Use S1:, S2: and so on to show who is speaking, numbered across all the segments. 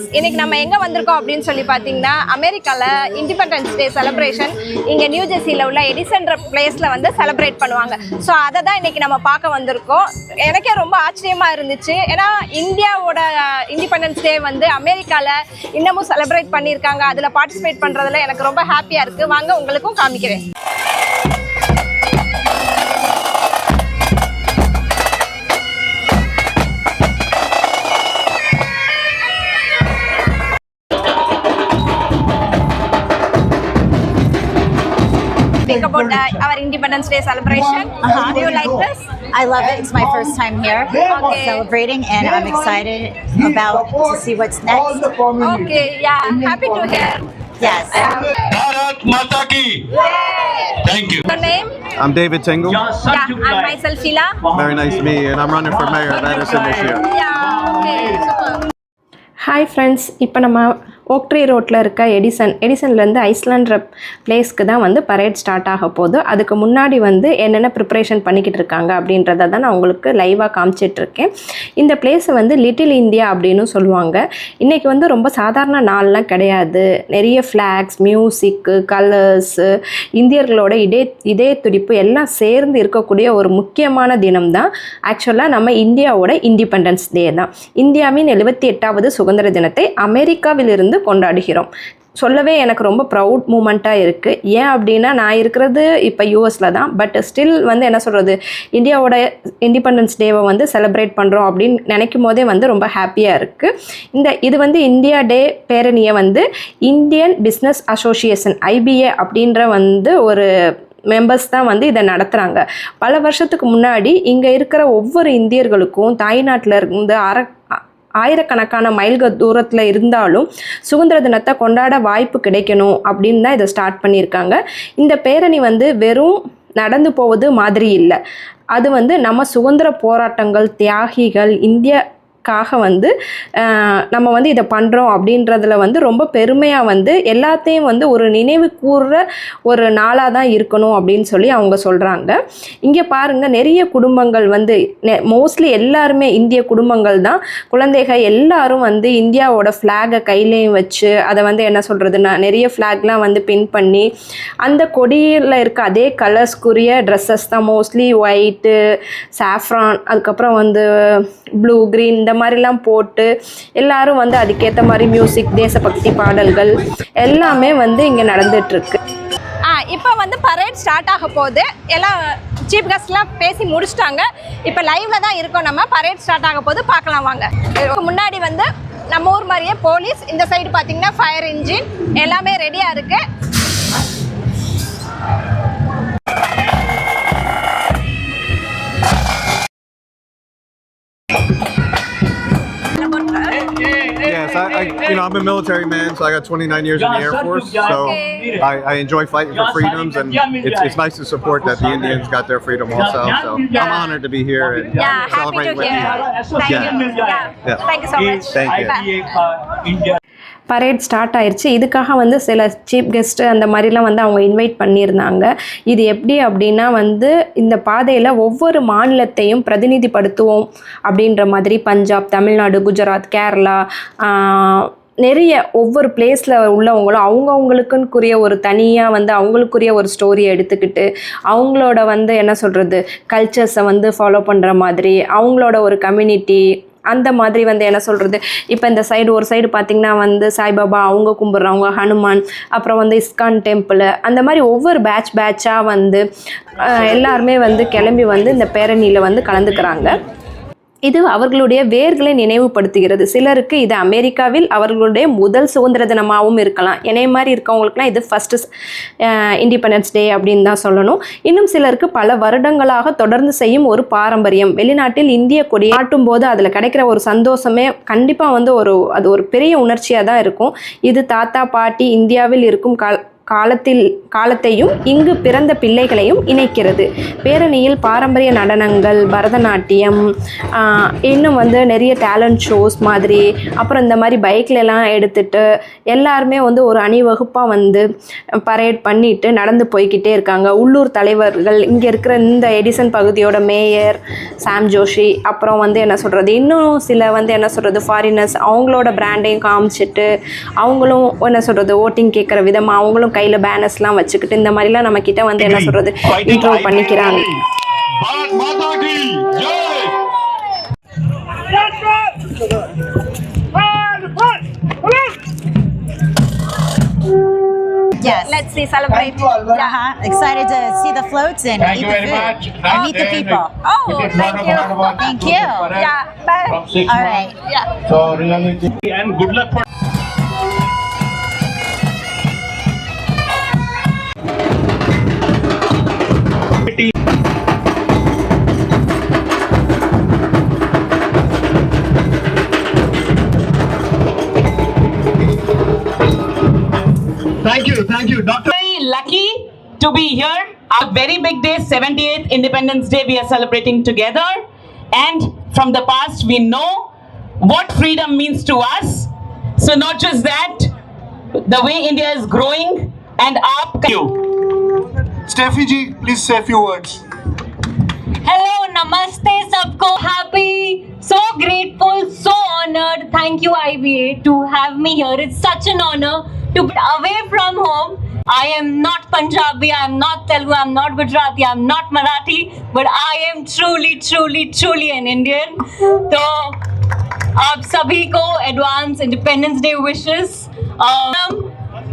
S1: Friends இன்னைக்கு நம்ம எங்கே வந்திருக்கோம் அப்படின்னு சொல்லி பார்த்தீங்கன்னா அமெரிக்காவில் இண்டிபெண்டன்ஸ் டே செலிப்ரேஷன் இங்கே நியூ ஜெர்சியில் உள்ள எடிசன்ற பிளேஸில் வந்து செலிப்ரேட் பண்ணுவாங்க. ஸோ அதை தான் இன்னைக்கு நம்ம பார்க்க வந்திருக்கோம். எனக்கே ரொம்ப ஆச்சரியமாக இருந்துச்சு. ஏன்னா இந்தியாவோட இண்டிபெண்டன்ஸ் டே வந்து அமெரிக்காவில் இன்னமும் செலிப்ரேட் பண்ணியிருக்காங்க. அதில் பார்ட்டிசிபேட் பண்ணுறதுல எனக்கு ரொம்ப ஹாப்பியாக இருக்குது வாங்க உங்களுக்கும் காமிக்கிறேன். about uh, our Independence Day celebration.
S2: Uh-huh.
S1: Do you like this?
S2: I love it. It's my first time here
S1: okay.
S2: celebrating, and I'm excited about to see what's next.
S1: Okay, yeah, I'm happy to hear.
S2: Yes.
S3: Bharat Mataki. Thank you.
S1: Your name?
S4: I'm David Tingle.
S1: Yeah, I'm myself Sheila.
S4: Very nice to meet you, and I'm running for mayor of Edison this year.
S1: Yeah, okay. Super.
S5: Hi, friends. இப்போ Oaktree ரோட்டில் இருக்க Edison எடிசன்லேருந்து ஐஸ்லாண்ட்ற பிளேஸ்க்கு தான் வந்து parade start ஆக போகுது. அதுக்கு முன்னாடி வந்து என்னென்ன ப்ரிப்பரேஷன் பண்ணிக்கிட்டு இருக்காங்க அப்படின்றத தான் நான் உங்களுக்கு லைவாக காமிச்சிட்ருக்கேன் இந்த பிளேஸை வந்து லிட்டில் இந்தியா அப்படின்னு சொல்லுவாங்க. இன்றைக்கி வந்து ரொம்ப சாதாரண நாள்லாம் கிடையாது. நிறைய ஃப்ளாக்ஸ் மியூசிக்கு கலர்ஸு இந்தியர்களோட இதே இதே துடிப்பு எல்லாம் சேர்ந்து இருக்கக்கூடிய ஒரு முக்கியமான தினம் தான். ஆக்சுவலாக நம்ம இந்தியாவோட இண்டிபெண்டன்ஸ் டே தான். இந்தியாவின் எழுபத்தி எட்டாவது சுதந்திர தினத்தை அமெரிக்காவிலிருந்து கொண்டாடுகிறோம். சொல்லவே எனக்கு ரொம்ப ப்ரவுட் மூமெண்ட்டாக இருக்குது ஏன் அப்படின்னா நான் இருக்கிறது இப்போ யூஎஸில் தான். பட் ஸ்டில் வந்து என்ன சொல்கிறது இந்தியாவோட இண்டிபெண்டன்ஸ் டேவை வந்து செலிப்ரேட் பண்ணுறோம் அப்படின்னு நினைக்கும் போதே வந்து ரொம்ப ஹாப்பியாக இருக்குது இந்த இது வந்து இந்தியா டே பேரணியை வந்து இந்தியன் பிஸ்னஸ் அசோசியேஷன் ஐபிஏ அப்படின்ற வந்து ஒரு மெம்பர்ஸ் தான் வந்து இதை நடத்துகிறாங்க பல வருஷத்துக்கு முன்னாடி இங்கே இருக்கிற ஒவ்வொரு இந்தியர்களுக்கும் தாய்நாட்டில் இருந்து அர ஆயிரக்கணக்கான மைல்கள் தூரத்தில் இருந்தாலும் சுதந்திர தினத்தை கொண்டாட வாய்ப்பு கிடைக்கணும் அப்படின்னு தான் இதை ஸ்டார்ட் பண்ணியிருக்காங்க. இந்த பேரணி வந்து வெறும் நடந்து போவது மாதிரி இல்லை. அது வந்து நம்ம சுதந்திர போராட்டங்கள் தியாகிகள் இந்திய காக வந்து நம்ம வந்து இதை பண்ணுறோம் அப்படின்றதுல வந்து ரொம்ப பெருமையாக வந்து எல்லாத்தையும் வந்து ஒரு நினைவு கூறுற ஒரு நாளாக தான் இருக்கணும் அப்படின்னு சொல்லி அவங்க சொல்கிறாங்க இங்கே பாருங்கள் நிறைய குடும்பங்கள் வந்து மோஸ்ட்லி எல்லாருமே இந்திய குடும்பங்கள் தான். குழந்தைகள் எல்லாரும் வந்து இந்தியாவோட ஃப்ளாகை கையிலையும் வச்சு அதை வந்து என்ன சொல்கிறதுனா நிறைய ஃப்ளாக்லாம் வந்து பின் பண்ணி அந்த கொடியில் இருக்க அதே கலர்ஸ்க்குரிய ட்ரெஸ்ஸஸ் தான். மோஸ்ட்லி ஒயிட்டு சாஃப்ரான் அதுக்கப்புறம் வந்து ப்ளூ க்ரீன் இந்த மாதிரிலாம் போட்டு எல்லாரும் வந்து அதுக்கேற்ற மாதிரி மியூசிக் தேசபக்தி பாடல்கள் எல்லாமே வந்து இங்கே நடந்துட்டுருக்கு.
S1: ஆ இப்போ வந்து பரேட் ஸ்டார்ட் ஆக போகுது. எல்லாம் சீஃப் கெஸ்ட்லாம் பேசி முடிச்சிட்டாங்க. இப்போ லைவ்ல தான் இருக்கோம் நம்ம. பரேட் ஸ்டார்ட் ஆக போது பார்க்கலாம் வாங்க. முன்னாடி வந்து நம்ம ஊர் மாதிரியே போலீஸ் இந்த சைடு பார்த்தீங்கன்னா ஃபயர் இன்ஜின் எல்லாமே ரெடியாக இருக்கு.
S4: Yes, I, I, you know, I'm a military man, so I got 29 years in the Air Force, so
S1: Okay.
S4: I, I enjoy fighting for freedoms, and it's, it's nice to support that the Indians got their freedom also. So I'm honored to be here and
S1: Yeah, happy
S4: celebrate
S1: to
S4: with
S1: hear.
S4: you.
S1: Thank you. Yeah.
S4: Yeah.
S1: Thank you so much.
S4: Thank you.
S1: Bye.
S5: Parade start ஆயிடுச்சு இதுக்காக வந்து சில chief guest அந்த மாதிரிலாம் வந்து அவங்க invite பண்ணியிருந்தாங்க. இது எப்படி அப்படின்னா வந்து இந்த பாதையில் ஒவ்வொரு மாநிலத்தையும் பிரதிநிதிப்படுத்துவோம் அப்படின்ற மாதிரி பஞ்சாப் தமிழ்நாடு குஜராத் கேரளா நிறைய ஒவ்வொரு பிளேஸில் உள்ளவங்களும் அவங்கவுங்களுக்குன்னுக்குரிய ஒரு தனியாக வந்து அவங்களுக்குரிய ஒரு ஸ்டோரியை எடுத்துக்கிட்டு அவங்களோட வந்து என்ன சொல்கிறது கல்ச்சர்ஸை வந்து ஃபாலோ பண்ணுற மாதிரி அவங்களோட ஒரு கம்யூனிட்டி அந்த மாதிரி வந்து என்ன சொல்கிறது இப்போ இந்த சைடு ஒரு சைடு பார்த்திங்கன்னா வந்து சாய்பாபா அவங்க கும்பிட்றவங்க ஹனுமான் அப்புறம் வந்து இஸ்கான் டெம்பிள் அந்த மாதிரி ஒவ்வொரு பேட்ச் பேட்சாக வந்து எல்லாருமே வந்து கிளம்பி வந்து இந்த பேரணியில் வந்து கலந்துக்கிறாங்க. இது அவர்களுடைய வேர்களை நினைவுபடுத்துகிறது. சிலருக்கு இது அமெரிக்காவில் அவர்களுடைய முதல் சுதந்திர தினமாகவும் இருக்கலாம். என்னை மாதிரி இருக்கவங்களுக்குலாம் இது ஃபஸ்ட்டு இண்டிபெண்டன்ஸ் டே அப்படின்னு தான் சொல்லணும். இன்னும் சிலருக்கு பல வருடங்களாக தொடர்ந்து செய்யும் ஒரு பாரம்பரியம். வெளிநாட்டில் இந்திய கொடி ஆட்டும் போது அதில் கிடைக்கிற ஒரு சந்தோஷமே கண்டிப்பாக வந்து ஒரு அது ஒரு பெரிய உணர்ச்சியாக தான் இருக்கும். இது தாத்தா பாட்டி இந்தியாவில் இருக்கும் கால் காலத்தில் காலத்தையும் இங்கு பிறந்த பிள்ளைகளையும் இணைக்கிறது. பேரணியில் பாரம்பரிய நடனங்கள் பரதநாட்டியம் இன்னும் வந்து நிறைய டேலண்ட் ஷோஸ் மாதிரி அப்புறம் இந்த மாதிரி பைக்லலாம் எடுத்துகிட்டு எல்லாருமே வந்து ஒரு அணிவகுப்பாக வந்து பரேட் பண்ணிட்டு நடந்து போய்க்கிட்டே இருக்காங்க. உள்ளூர் தலைவர்கள் இங்கே இருக்கிற இந்த எடிசன் பகுதியோட மேயர் சாம் ஜோஷி அப்புறம் வந்து என்ன சொல்கிறது இன்னும் சில வந்து என்ன சொல்கிறது ஃபாரினர்ஸ் அவங்களோட பிராண்டையும் காமிச்சிட்டு அவங்களும் என்ன சொல்கிறது ஓட்டிங் கேட்குற விதமாக அவங்களும் கையில் பேனர்ஸ்லாம் வச்சுக்கிட்டு இந்த மாதிரிலாம் நம்ம கிட்ட வந்து என்ன சொல்கிறது இன்ட்ரோ பண்ணிக்கிறாங்க
S2: Yes.
S1: Let's see, celebrate.
S2: Yeah, excited to see the floats and
S3: thank
S2: eat the food and oh, meet the people.
S1: Oh, thank you.
S2: Thank you.
S1: Yeah. Bye.
S2: All right.
S1: Yeah.
S3: So, reality. And good luck for. Thank you, Doctor.
S6: very lucky to be here. Our very big day, 78th Independence Day, we are celebrating together. And from the past, we know what freedom means to us. So, not just that, the way India is growing and up.
S3: you.
S7: Steffi ji, please say a few words.
S8: Hello, namaste sabko. Happy, so grateful, so honored. Thank you, IBA, to have me here. It's such an honor to be away from home. I am not Punjabi, I am not Telugu, I am not Gujarati, I am not Marathi, but I am truly, truly, truly an Indian. So, आप सभी को advance independence day wishes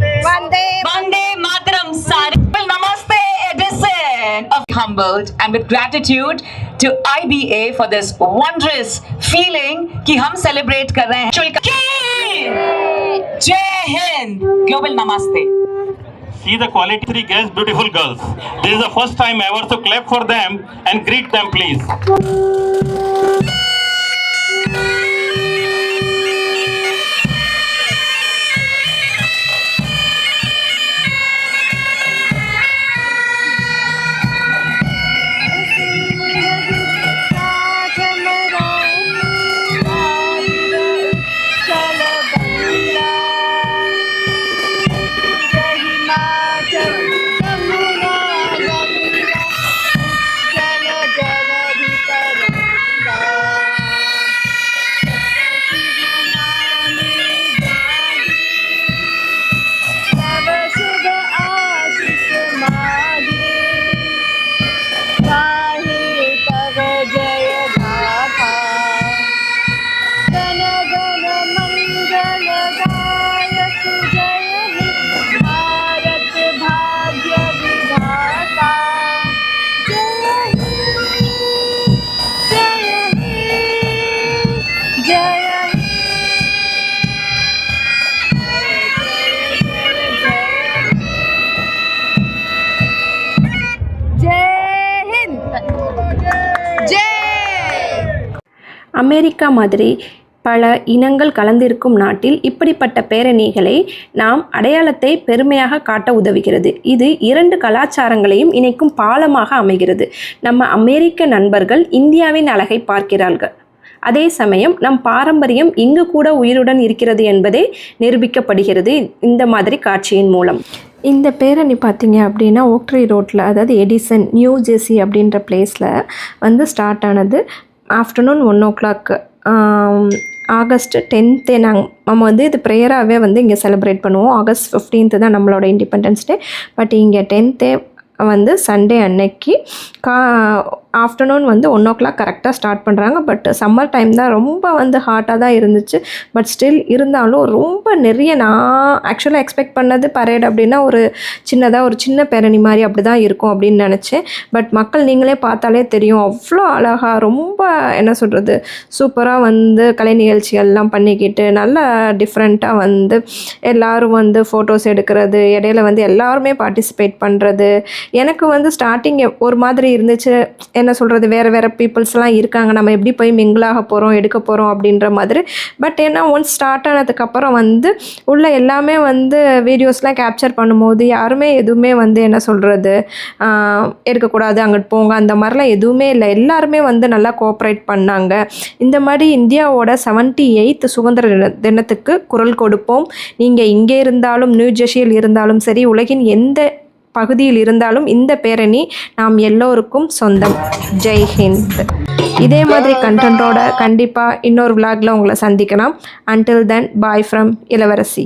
S1: Vande
S6: Vande Mataram Sari. Well, Namaste Edison. Of humbled and with gratitude to IBA for this wondrous feeling कि हम celebrate कर रहे हैं Jai Hind. Global Namaste.
S3: See the quality three girls, beautiful girls. This is the first time ever, so clap for them and greet them, please.
S5: America மாதிரி பல இனங்கள் கலந்திருக்கும் நாட்டில் இப்படிப்பட்ட பேரணிகளை நாம் அடையாளத்தை பெருமையாக காட்ட உதவுகிறது. இது இரண்டு கலாச்சாரங்களையும் இணைக்கும் பாலமாக அமைகிறது. நம்ம அமெரிக்க நண்பர்கள் இந்தியாவின் அழகை பார்க்கிறார்கள். அதே சமயம் நம் பாரம்பரியம் இங்கு கூட உயிருடன் இருக்கிறது என்பதே நிரூபிக்கப்படுகிறது இந்த மாதிரி காட்சியின் மூலம். இந்த பேரணி பார்த்தீங்க அப்படின்னா ஓக்ட்ரி ரோட்டில் அதாவது எடிசன் நியூ ஜெர்சி அப்படின்ற பிளேஸில் வந்து ஸ்டார்ட் ஆனது afternoon one o'clock August டென்த்தே நாங்கள் நம்ம வந்து இது ப்ரேயராகவே வந்து இங்கே செலிப்ரேட் பண்ணுவோம். ஆகஸ்ட் ஃபிஃப்டீன்த்து தான் நம்மளோட இண்டிபெண்டன்ஸ் டே பட் இங்கே டென்த்தே வந்து சண்டே அன்னைக்கு கா ஆஃப்டர்நூன் வந்து ஒன் ஓ கிளாக் கரெக்டாக ஸ்டார்ட் பண்ணுறாங்க பட் சம்மர் டைம் தான் ரொம்ப வந்து ஹாட்டாக தான் இருந்துச்சு. பட் ஸ்டில் இருந்தாலும் ரொம்ப நிறைய நான் ஆக்சுவலாக எக்ஸ்பெக்ட் பண்ணது பரேட் அப்படின்னா ஒரு சின்னதாக ஒரு சின்ன பேரணி மாதிரி அப்படி தான் இருக்கும் அப்படின்னு நினச்சேன். பட் மக்கள் நீங்களே பார்த்தாலே தெரியும். அவ்வளோ அழகாக ரொம்ப என்ன சொல்கிறது சூப்பராக வந்து கலை நிகழ்ச்சிகள்லாம் பண்ணிக்கிட்டு நல்லா டிஃப்ரெண்ட்டாக வந்து எல்லோரும் வந்து ஃபோட்டோஸ் எடுக்கிறது இடையில வந்து எல்லாருமே பார்ட்டிசிபேட் பண்ணுறது எனக்கு வந்து ஸ்டார்டிங் ஒரு மாதிரி இருந்துச்சு. என்ன சொல்கிறது வேறு வேறு பீப்புள்ஸ்லாம் இருக்காங்க. நம்ம எப்படி போய் மிங்கிளாக போகிறோம் எடுக்க போகிறோம் அப்படின்ற மாதிரி. பட் ஏன்னா ஒன்ஸ் ஸ்டார்ட் ஆனதுக்கப்புறம் வந்து உள்ள எல்லாமே வந்து வீடியோஸ்லாம் கேப்சர் பண்ணும்போது யாருமே எதுவுமே வந்து என்ன சொல்கிறது எடுக்கக்கூடாது அங்கிட்டு போங்க அந்த மாதிரிலாம் எதுவுமே இல்லை. எல்லாருமே வந்து நல்லா கோஆப்ரேட் பண்ணாங்க. இந்த மாதிரி இந்தியாவோட செவன்ட்டி எயித் சுதந்திர தின- தினத்துக்கு குரல் கொடுப்போம். நீங்கள் இங்கே இருந்தாலும் நியூ ஜெர்சியில் இருந்தாலும் சரி உலகின் எந்த பகுதியில் இருந்தாலும் இந்த பேரணி நாம் எல்லோருக்கும் சொந்தம். ஜெய் ஹிந்த். இதே மாதிரி கண்டென்ட்டோட கண்டிப்பாக இன்னொரு விலாகில் உங்களை சந்திக்கலாம். அன்டில் தென் பாய் ஃப்ரம் இளவரசி.